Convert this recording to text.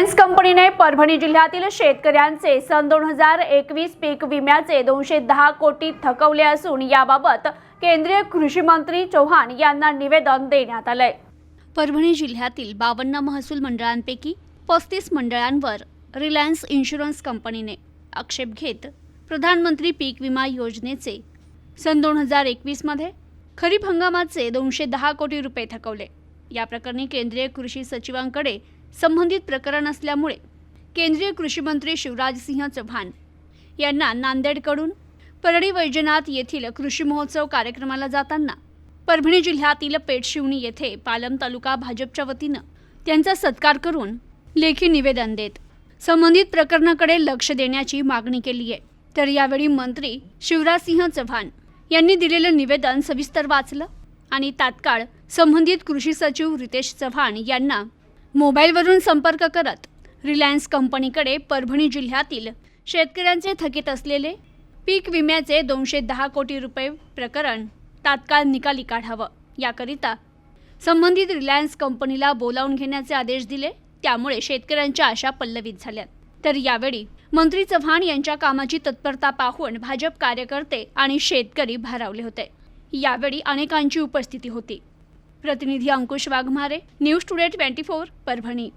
Reliance कंपनीने परभणी जिल्ह्यातील शेतकऱ्यांचे सन दोन हजार एकवीस पीक विम्याचे दोनशे दहा कोटी थकवले असून याबाबत केंद्रीय कृषी मंत्री चव्हाण यांना निवेदन देण्यात आलंय. परभणी जिल्ह्यातील बावन्न महसूल मंडळांपैकी पस्तीस मंडळांवर रिलायन्स इन्शुरन्स कंपनीने आक्षेप घेत प्रधानमंत्री पीक विमा योजनेचे सन दोन हजार एकवीसमध्ये खरीप हंगामाचे दोनशे दहा कोटी रुपये थकवले. या प्रकरणी केंद्रीय कृषी सचिवांकडे संबंधित प्रकरण असल्यामुळे केंद्रीय कृषीमंत्री शिवराजसिंह चव्हाण यांना नांदेडकडून परळी वैजनाथ येथील कृषी महोत्सव कार्यक्रमाला जाताना परभणी जिल्ह्यातील पेठशिवणी येथे पालम तालुका भाजपच्या वतीनं त्यांचा सत्कार करून लेखी निवेदन देत संबंधित प्रकरणाकडे लक्ष देण्याची मागणी केली आहे. तर यावेळी मंत्री शिवराजसिंह चव्हाण यांनी दिलेलं निवेदन सविस्तर वाचलं आणि तात्काळ संबंधित कृषी सचिव रितेश चव्हाण यांना मोबाईलवरून संपर्क करत रिलायन्स कंपनीकडे परभणी जिल्ह्यातील शेतकऱ्यांचे थकीत असलेले पीक विम्याचे दोनशे दहा कोटी रुपये प्रकरण तात्काळ निकाली काढावं. याकरिता संबंधित रिलायन्स कंपनीला बोलावून घेण्याचे आदेश दिले. त्यामुळे शेतकऱ्यांच्या आशा पल्लवित झाल्या तर यावेळी मंत्री चव्हाण यांच्या कामाची तत्परता पाहून भाजप कार्यकर्ते आणि शेतकरी भारावले होते. यावेळी अनेकांची उपस्थिती होती. प्रतिनिधी Ankush Waghmare news today twenty four Parbhani.